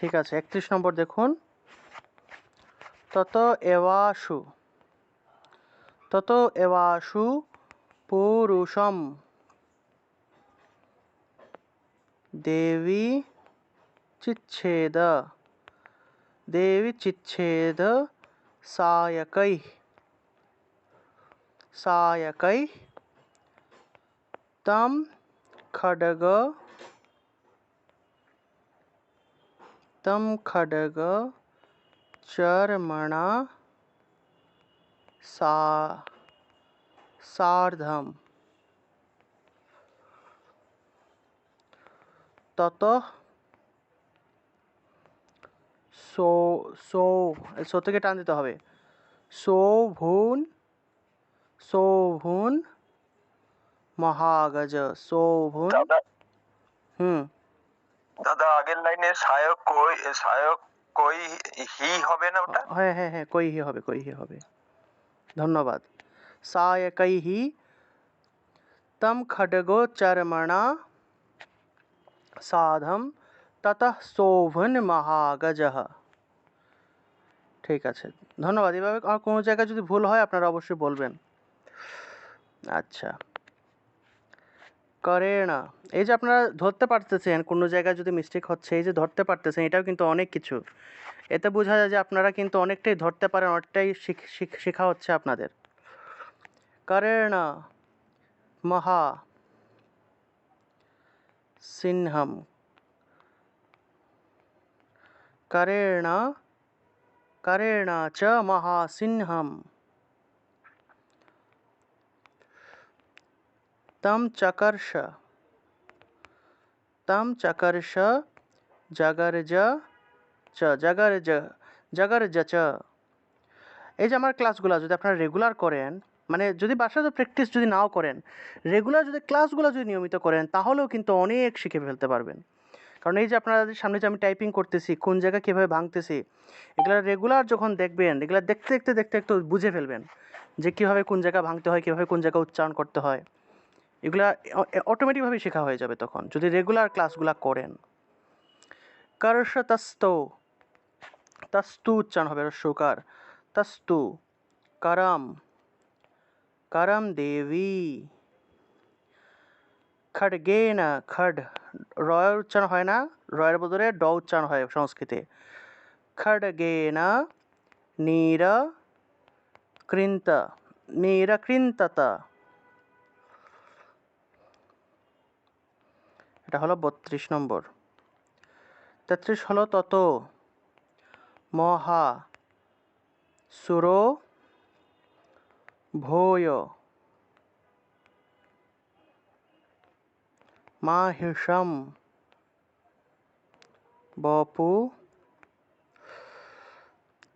ঠিক আছে, একত্রিশ নম্বর দেখুন। তত এওয়াশু তত এওয়াশু পুরুষম, দেবী চিচ্ছেদ দেবী চিচ্ছেদ সায়কৈ সায়কৈ তম খডগ खड्ग चर्मणा सा सार्धं ততঃ সো সো সো থেকে টান দিতে হবে শোভুন শোভুন মহাগজ শোভুন দাদা হুম দাদা, আগের লাইনে সায়ক কই সায়ক কই হি হবে না ওটা? হ্যাঁ হ্যাঁ হ্যাঁ কই হি হবে, কই হি হবে। ধন্যবাদ। সায়কৈহি তম খডগো চর্মণা, সাধম ততঃ শোভন মহাগজঃ। ঠিক আছে। ধন্যবাদ। এভাবে কোনো জায়গায় যদি ভুল হয়, আপনারা অবশ্যই বলবেন। আচ্ছা। করেণ এই যে আপনারা ধরতে পারতেছেন, কোনো জায়গায় যদি মিস্টেক হচ্ছে, এই যে ধরতে পারতেছেন, এটাও কিন্তু অনেক কিছু। এতে বোঝা যায় যে আপনারা কিন্তু অনেকটাই ধরতে পারেন, অনেকটাই শিখ- হচ্ছে আপনাদের। করেণ মহা। সিংহম করেণ করেণ চ মহাসিংহম তামচাকার্ষ তামচাকার্ষ জাগারেজ, চ জাগারে জাগারেজ চ। এই যে আমার ক্লাসগুলো যদি আপনারা রেগুলার করেন মানে যদি বাসাতে প্র্যাকটিস যদি নাও করেন, রেগুলার যদি ক্লাসগুলো যদি নিয়মিত করেন, তাহলেও কিন্তু অনেক শিখে ফেলতে পারবেন। কারণ এই যে আপনাদের সামনে যে আমি টাইপিং করতেছি, কোন জায়গায় কীভাবে ভাঙতেছি, এগুলো রেগুলার যখন দেখবেন, এগুলো দেখতে দেখতে দেখতে একটু বুঝে ফেলবেন যে কীভাবে কোন জায়গা ভাঙতে হয়, কীভাবে কোন জায়গায় উচ্চারণ করতে হয়। এগুলা অটোমেটিকভাবে শেখা হয়ে যাবে তখন, যদি রেগুলার ক্লাসগুলা করেন। কর্ষ তস্তো, তস্তু উচ্চারণ হবে রস্যকার তস্তু, করম করম দেবী। খডগেন খড রয়ের উচ্চারণ হয় না, রয়ের বদলে ড উচ্চারণ হয় সংস্কৃতে। খডগেন নীর কৃন্ত নীরকৃন্তত এটা হলো বত্রিশ নম্বর। তেত্রিশ হলো তত। মহা সুরো ভোয়। মাহিষম বপু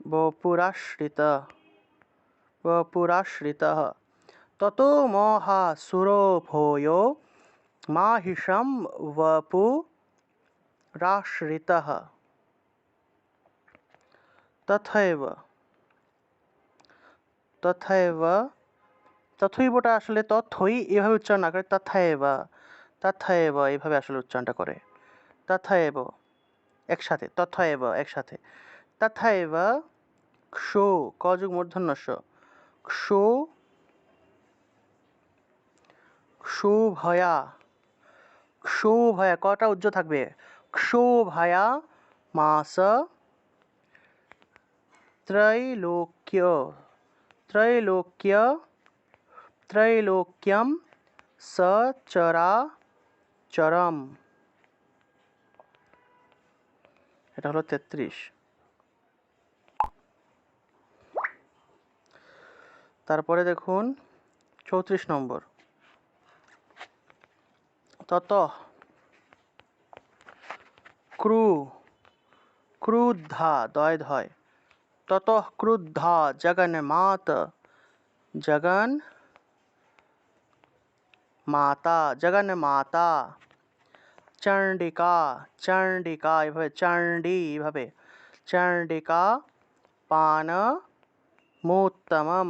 বপুরাশ্রিত। বপুরাশ্রিতः। ততো মহাসুरो ভোयो माहिषं वपु राश्रितः তথৈব তথৈব তথৈবটা আসলে তথই এভাবে উচ্চারণ না করে তথৈব তথৈব এইভাবে আসলে উচ্চারণটা করে তথৈব একসাথে তথৈব একসাথে তথৈব ক্ষো কযুগ মূর্ধন্য স ক্ষো ক্ষোভয়া ক্ষোভয়া কটা উজ্জ্ব থাকবে ক্ষোভয়া মাস ত্রৈলোক্য ত্রৈলোক্য ত্রৈলোক্যম সচরা চরম এটা হলো তেত্রিশ তারপরে দেখুন চৌত্রিশ নম্বর তত ক্রু ক্রুদ্ধা দয় ধয় তত ক্রুদ্ধা জগন্মাত জগন মাতা জগন্মাতা চণ্ডিকা চণ্ডিকা এভাবে চণ্ডী এভাবে চণ্ডিকা পান মোত্তমম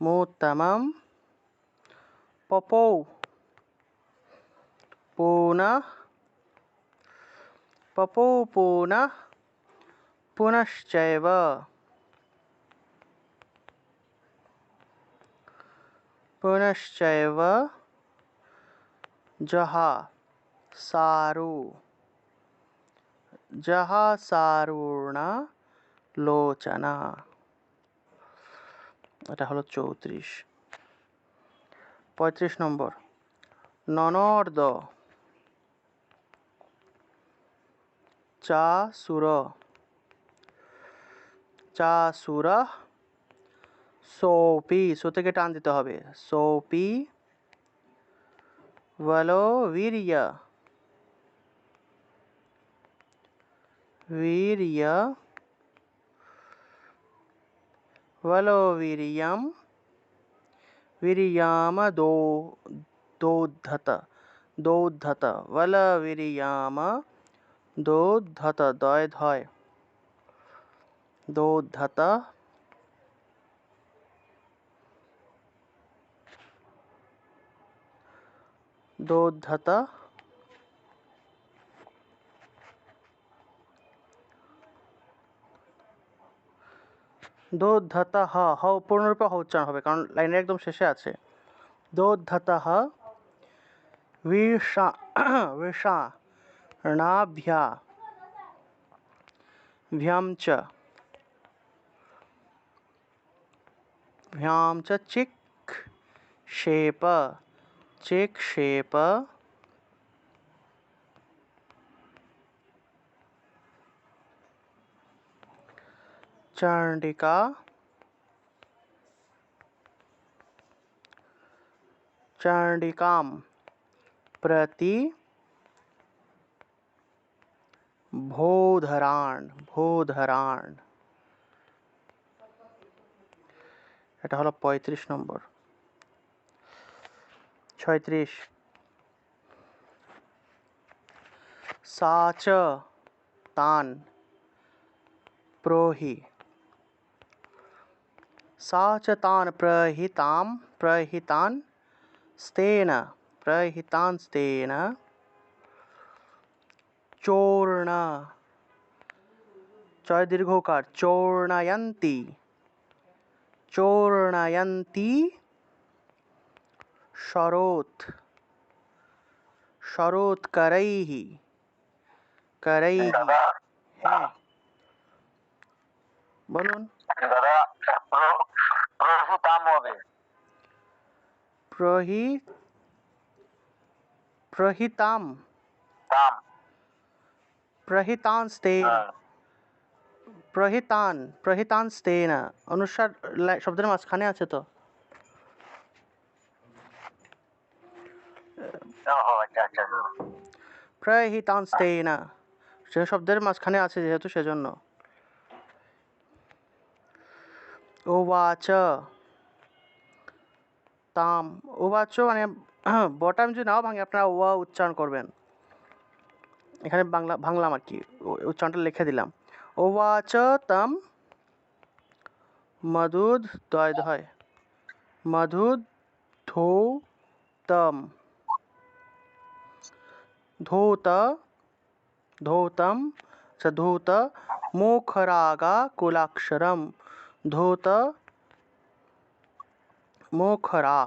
মোত্তমম পপৌ পুনঃ पपो पुनः पुनश्चैव पुनश्चैव जहा सारु जहा সারুণ লোচনা এটা হলো চৌত্রিশ পঁয়ত্রিশ নম্বর ননর্দ চা সুর চা সুর সোপি সো থেকে টান দিতে হবে সোপি বলো বীর্য वीर्य वलो वीर्यं वीर्याम दो दोद्धत दोद्धत वल वीर्याम দৌর্ধাতা দয় ধয় দৌর্ধাতা দৌর্ধাতা দোধাতা হা, হ, পূর্ণরূপে হ উচ্চারণ হবে, কারণ লাইনের একদম শেষে আছে। দোধাতা হা বিষা বীরসা णाभ्याभ्यां च। च चिक्षेप चेक्षेप चाण्डिका प्रति ভোধরাণ ভোধরাণ এটা হলো পঁয়ত্রিশ নম্বর ছয়ত্রিশ সাচ তান प्रोहि सा च तान् प्रहितां प्रहितान् स्तेन प्रहितांस्तेन चोर्ण चय दीर्घकार चोर्णयन्ति चोर्णयन्ति शरोत् शरोत्करैः करैः দাদা হ্যাঁ বলুন দাদা প্র- প্রভুতাম হবে প্রহি প্রহিতাম তাম প্রহিতান स्तेन। প্রহিতান প্রহিতান স্তেনা অনুসার শব্দের মাঝখানে আছে তো প্রহিতান স্তেনা সে শব্দের মাঝখানে আছে যেহেতু সেজন্য ওবাচ তাম ওবাচ মানে বটা আমি যদি নাও ভাঙে আপনারা ওয়া উচ্চারণ করবেন এখানে বাংলা ভাঙলাম আর কি উ- উচ্চারণটা লিখে দিলাম উবাচ তাম মধুদ দয় দয় মধুদ ধৌতম ধৌত धौतं च धूत मोखरागा कुलाक्षरं धूत मोखरा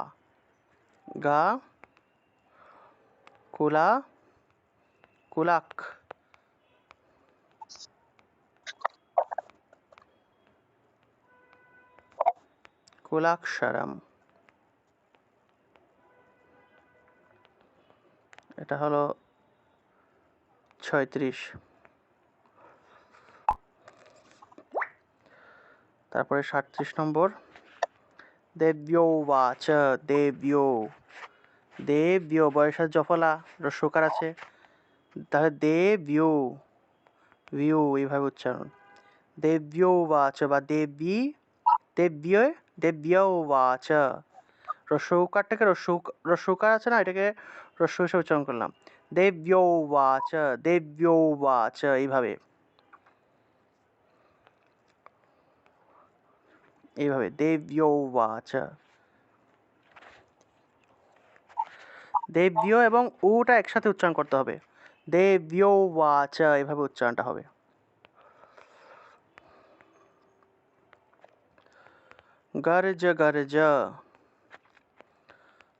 गा कुला কুলাক সারাম। এটা হলো ছয়ত্রিশ। তারপরে সাতত্রিশ নম্বর। দেব্যো বাচ, দেব্যো। দেব্যো বয়সের জফলা, রসকার আছে। তাহলে দেব্যো ভিউ এইভাবে উচ্চারণ। দেব্যো বাচ বা দেবী, দেব্য দেব্য বাচ। রস্যকারটাকে রস্য রস্যকার আছে না? এটাকে রস্য হিসেবে উচ্চারণ করলাম। দেব্যো বাচ দেব্যো বাচ এইভাবে। এইভাবে, দেব্যো বাচ। দেব্য এবং উটা একসাথে উচ্চারণ করতে হবে। দেব্যো ওয়াচ এভাবে উচ্চারণটা হবে গর্জ গর্জ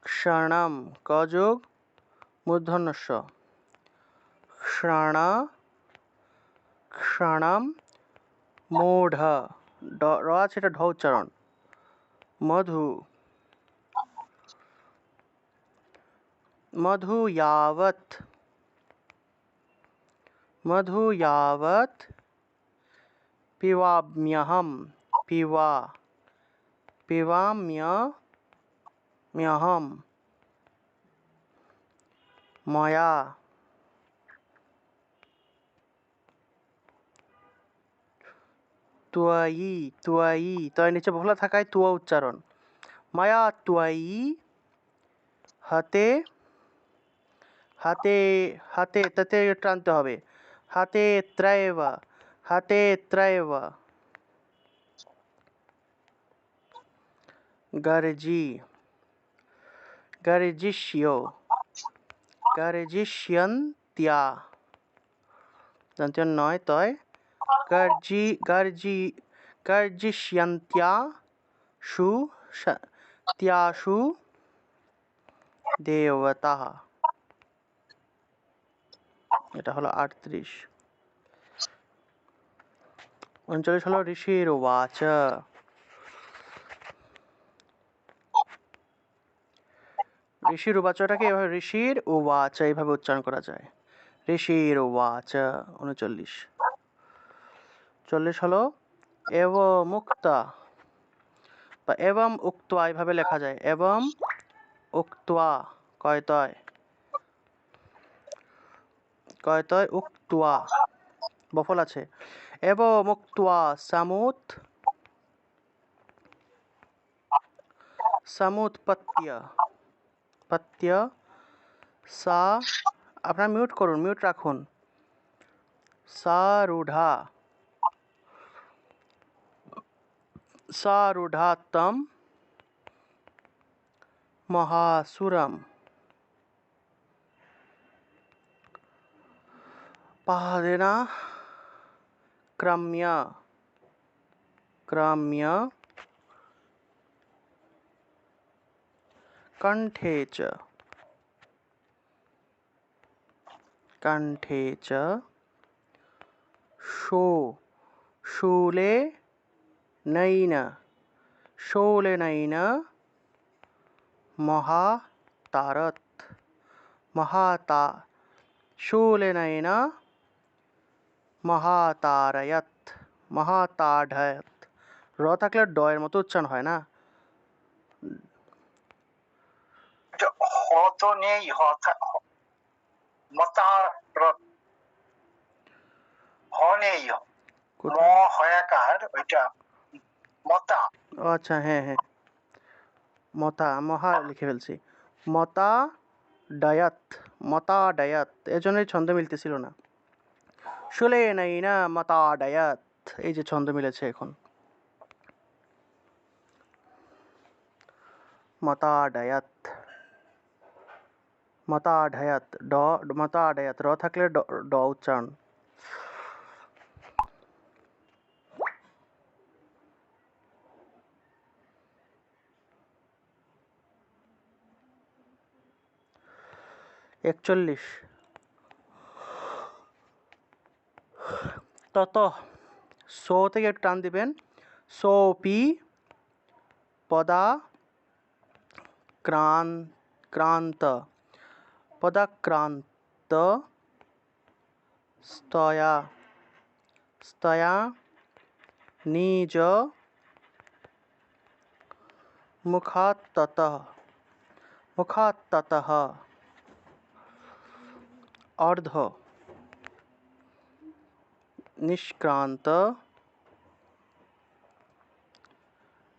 ক্ষণম কযোগ মূর্ধন্যস্য ক্ষণ ক্ষণম মূঢ় ড র আছে এটা ঢ উচ্চারণ মধু মধু यावत् मधु यावत् पिबाम्यहं पिबा पिबाम्यहं मया त्वयि त्वयि তয় নিচে বফলা থাকায় তুয়া উচ্চারণ মায়া त्वयि হাতে হাতে হাতে তাতে টানতে হবে হাতে ত্রয়ব হাতে ত্রয়ব গর্জি গর্জিষ্য গর্জিষ্যন্ত্যা জানতে নয় তয় গর্জি গর্জি গর্জিষ্যন্ত্যা সু স- ত্যাসু দেবতা এটা হলো আটত্রিশ। উনচল্লিশ হলো ঋষির ওয়াচ। ঋষির উবাচটাকে এভাবে ঋষির উবাচ এইভাবে উচ্চারণ করা যায়। ঋষির উবাচ উনচল্লিশ। চল্লিশ হলো এব মুক্তা। বা এবং উক্তয়া এইভাবে লেখা যায়। এবং উক্তয়া, কয়তয়? কয়তয়? উক্তয়া। বফল আছে। এব মুক্তয়া সামুত সমুৎপত্য পত্য। সা। আপনারা মিউট করুন মিউট রাখুন। সারূঢ়া। সারূঢ়া पहाड़ना क्रम्य क्रम्य कंठे च कंठे च शो, शूले नैन, शोले नैन महातारत, महाता, शूले नैन মহাতারয়ত মহাতাঢয়ত। র থাকলে ডয়ের মতো উচ্চারণ হয় না। তো নেই হ ম হয়াকার ওইটা মতা। আচ্ছা হ্যাঁ হ্যাঁ। মতা মহা লিখে ফেলছি। মতা ডায়াত মতা ডায়াত এজন্যই ছন্দ মিলতেছিল না। শুলে নাই না মতা ডায়াত। এই যে ছন্দ মিলেছে এখন। মতা ডায়াত। মতা ডায়াত, ড, মতা ডায়াত, র থাকলে ড উচ্চারণ। একচল্লিশ। तत सो थे एक टन देवें सोपी पदा क्रां क्रांत पदा क्रांत स्तया। स्तया निज मुखात मुखात अर्ध। निष्क्रांत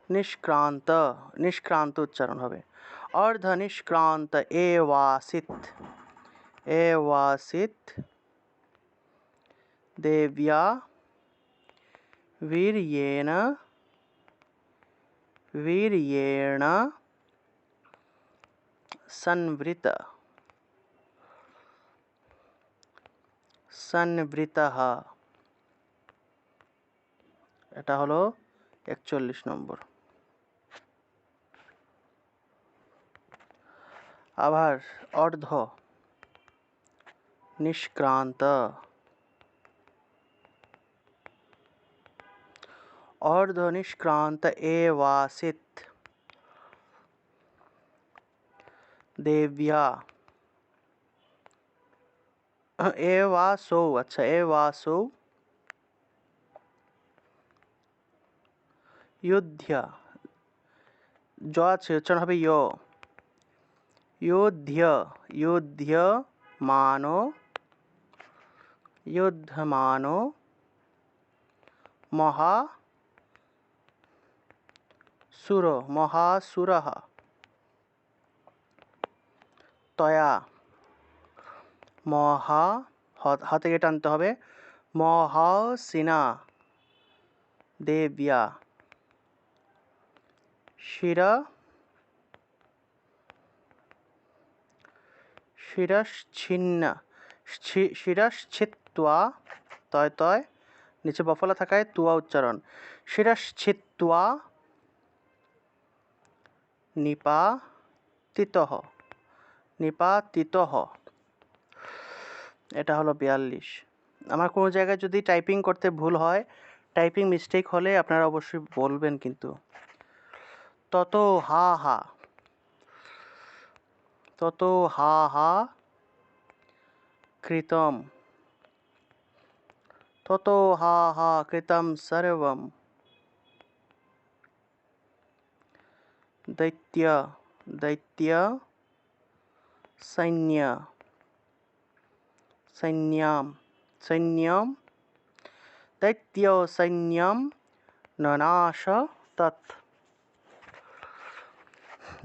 निष्क्रांत निष्क्रांत उच्चारण है अर्ध निष्क्रांत एवासित एवासित देव्या वीर्येण वीर्येण संवृत संवृतः এটা হলো একচল্লিশ নম্বর আবার অর্ধ নিষ্ক্রান্ত अर्ध निष्क्रांत एवासित देव्या एवासो अच्छा एवासो युद्ध জ আছে উচ্চারণ হবে য় युद्ध युद्ध मानो युद्धमानो মহা সুর মহাসুরः তয়া মহা হ- হাতে গিয়ে টানতে হবে মহাসিনা শিরা শিরশ্ছিন্ন শিরশ্ছিত্ত্বা তয় তয়, নিচে বফলা থাকায় তুয়া উচ্চারণ। শিরশ্ছিত্ত্বা নিপাতিতঃ নিপাতিতঃ এটা হলো বিয়াল্লিশ। আমার কোনো জায়গায় যদি টাইপিং করতে ভুল হয় টাইপিং মিস্টেক হলে আপনারা অবশ্যই বলবেন কিন্তু। ततो हा हा। ततो हा हा। कृतम। ततो हा हा कृतम सर्वम। दैत्य दैत्य। सैन्य। सैन्यम। सैन्यम। दैत्य सैन्यम। ननाश तत्।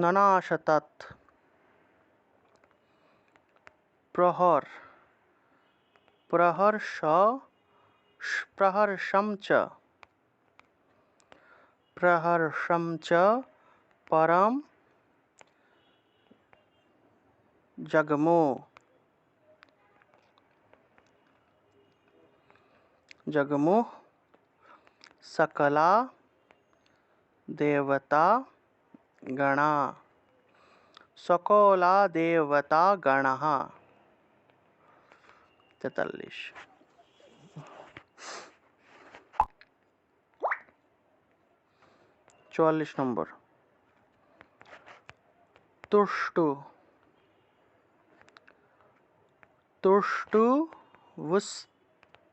ननाश तत् प्रहर प्रहर्ष प्रहर्षं च। प्रहर्षं च परम जगमो। जगमो। सकला। देवता। गणा। सकोला देवता गण। तैतालीस चौवालीस नंबर। तुष्टु। तुष्टु वुस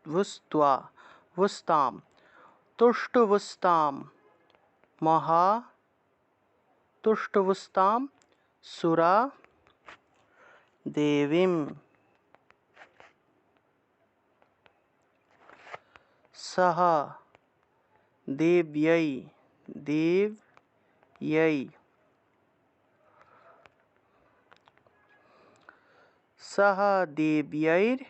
वुस्त्वा वुस्ताम। तुष्टुवुस्ताम महा तुष्टुवुस्तां सुरा देवीं। सह देव्यै देव्यै। सह देव्यैर्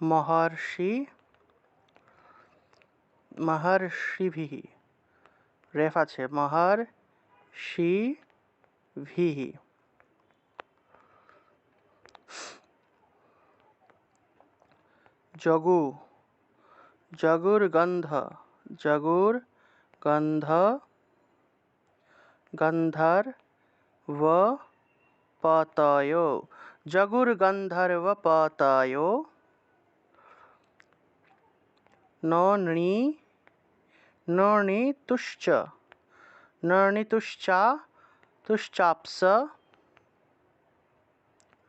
महर्षि महर्षिभिः রেফ আছে महर्षिभिः জগু জগুর গন্ধ জগুর গন্ধ গন্ধর্ব পতয় জগুর গন্ধর্ব পতয় নৃ নৃতুশ্চ নৃতুশ্চা তুশ্চাপ্স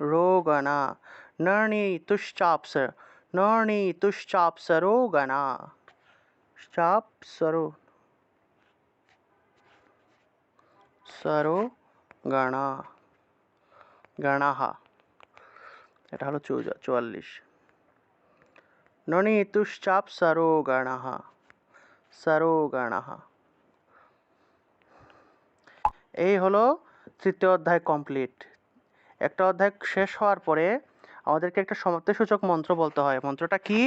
रोगना नर्णी तुश्चाप्स नर्णी तुश्चाप्सरोगना चाप्सरो সরো গণা গণাহা এটা হলো চৌজা চুয়াল্লিশ ননি তুশ্চাপ সরো গণাহা সরোগণঃ এই হলো তৃতীয় অধ্যায় কমপ্লিট একটা অধ্যায় শেষ হওয়ার পরে আমাদেরকে একটা সমাপ্তিসূচক মন্ত্র বলতে হয়। মন্ত্রটা কি?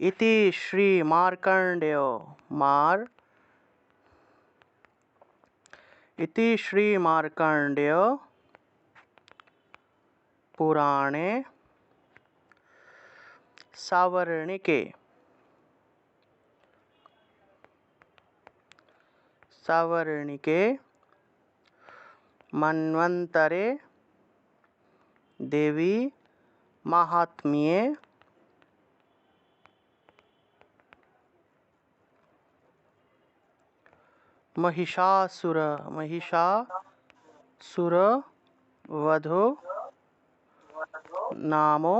ইতি শ্রী মার্কাণ্ডেয় মার। ইতি শ্রী মার্কাণ্ডেয় পুরাণে সাবর্ণিকে सावर्णिके मन्वन्तरे देवी माहात्म्ये। महिषासुर महिषासुर वधो नामो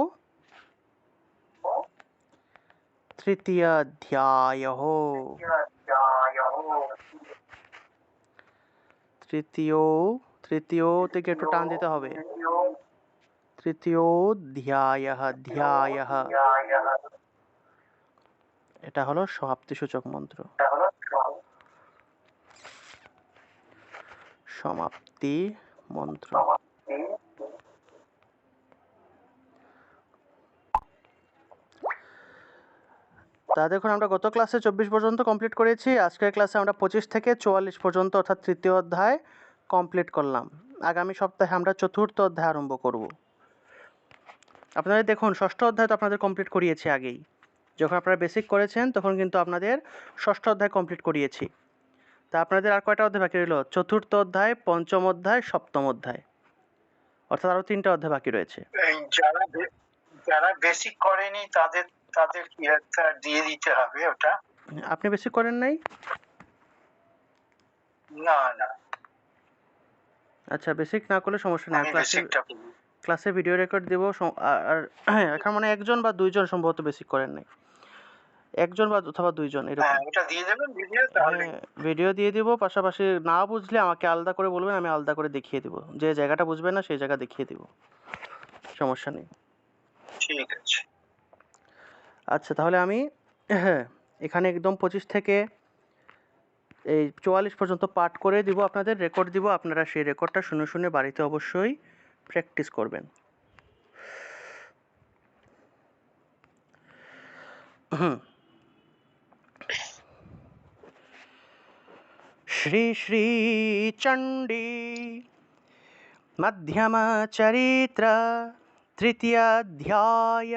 तृतीयाध्यायः। তৃতীয় তৃতীয় থেকে একটু টান দিতে হবে। তৃতীয়োধ্যায়, ধ্যায়। এটা হলো সমাপ্তি সূচক মন্ত্র। সমাপ্তি মন্ত্র। তা দেখুন, আমরা গত ক্লাসে চব্বিশ পর্যন্ত কমপ্লিট করেছি। আজকের ক্লাসে আমরা পঁচিশ থেকে চুয়াল্লিশ পর্যন্ত, অর্থাৎ তৃতীয় অধ্যায় কমপ্লিট করলাম। আগামী সপ্তাহে আমরা চতুর্থ অধ্যায় আরম্ভ করব। আপনাদের দেখুন, ষষ্ঠ অধ্যায় তো আপনাদের কমপ্লিট করিয়েছি আগেই। যখন আপনারা বেসিক করেছেন, তখন কিন্তু আপনাদের ষষ্ঠ অধ্যায় কমপ্লিট করিয়েছি। তা আপনাদের আর কয়টা অধ্যায় বাকি রইল? চতুর্থ অধ্যায়, পঞ্চম অধ্যায়, সপ্তম অধ্যায়। অর্থাৎ আরও তিনটা অধ্যায় বাকি রয়েছে। যারা যারা বেসিক করেনি, তাদের তাদের কি একটা দিয়ে দিতে হবে ওটা। আপনি বেসিক করেন নাই? না না। আচ্ছা বেসিক না করলে সমস্যা নেই। ক্লাসে। ক্লাসে ভিডিও রেকর্ড দেবো আর হ্যাঁ এখন মানে একজন বা দুইজন সম্ভবত বেসিক করেন নাই। একজন বা অথবা দুইজন এরকম। হ্যাঁ ওটা দিয়ে দেবেন ভিডিও তাহলে হ্যাঁ, ভিডিও দিয়ে দিব পাশাপাশি না বুঝলে আমাকে আলাদা করে বলবেন আমি আলাদা করে দেখিয়ে দিব। যে জায়গাটা বুঝবেন না সেই জায়গা দেখিয়ে দিব। সমস্যা নেই। ঠিক আছে। আচ্ছা তাহলে আমি হ্যাঁ এখানে একদম পঁচিশ থেকে এই চুয়াল্লিশ পর্যন্ত পাঠ করে দিব আপনাদের রেকর্ড দিব, আপনারা সেই রেকর্ডটা শুনে শুনে বাড়িতে অবশ্যই প্র্যাকটিস করবেন। শ্রী শ্রী চণ্ডী চরিত্র তৃতীয়াধ্যায়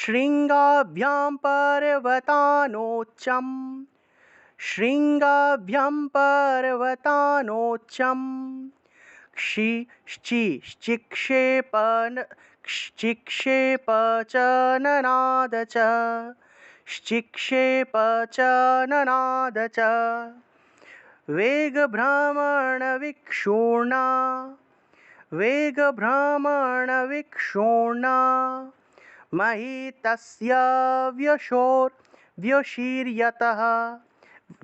शृङ्गाभ्यां पर्वतानोच्चं शृङ्गाभ्यां पर्वतानोच्चं क्षि श्चि श्चिक्षेपन श्चिक्षेप च। ननाद च श्चिक्षेप मयि तस्य व्यशीर्यत।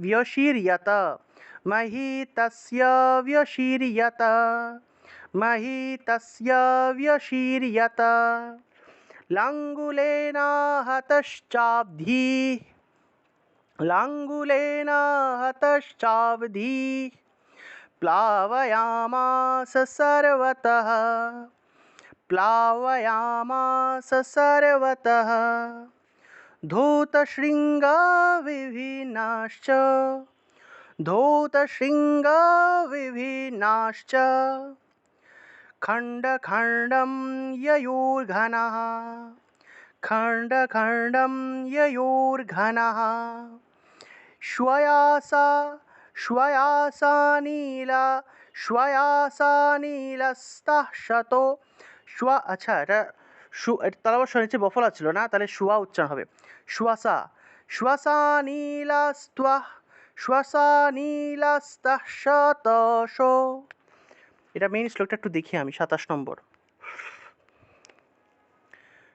व्यशीर्यत। मयि व्यशीर्यत। मयि व्यशीर्यत। लाङ्गुलेनाहतश्चाब्धी। लाङ्गुलेनाहतश्चाब्धी। प्लावयामास सर्वतः। प्लावयामास सर्वतः। धूतशृङ्गविभिन्नाश्च धूतशृङ्गविभिन्नाश्च खण्डखण्डं ययोर्घनः। खण्डखण्डं ययोर्घनः। श्वयासा श्वयासा नीला श्वयासा नीलस्तः शतो। শ্ব আচ্ছা এটা সু তার অবশ্য নিচে বফলা ছিল না? তাহলে শুয়া উচ্চারণ হবে। শ্বাসা শ্বাসানীলাস্ত্বাহ শ্বাসানীলাস্তः শতশ এটা মেইন শ্লোকটা একটু দেখি আমি, সাতাশ নম্বর।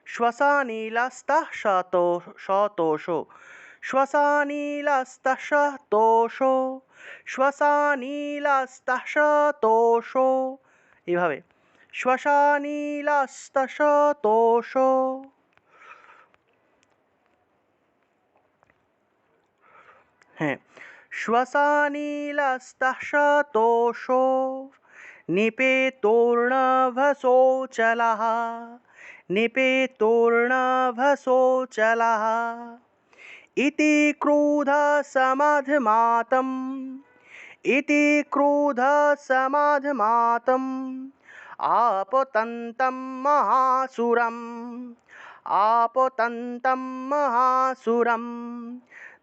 শ্বাসানীলাস্তः শত শতশ শ্বাসানীলাস্তশতোষো শ্বাসানীলাস্তশতোষো এইভাবে। श्वशानीलास्तशतोषो हैं। श्वसानीलस्तशतोषो निपेतोर्णभसोचलः निपेतोर्णभसोचलः। इति क्रोधसमाधमातम् इति क्रोधसमाधमातम्। आपतन्तं महासुर आपत महासुर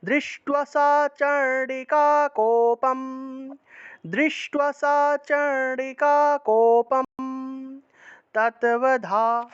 दृष्ट्वा सा चंडिका कोपम। दृष्ट्वा सा चण्डिका कोपं तत्वधा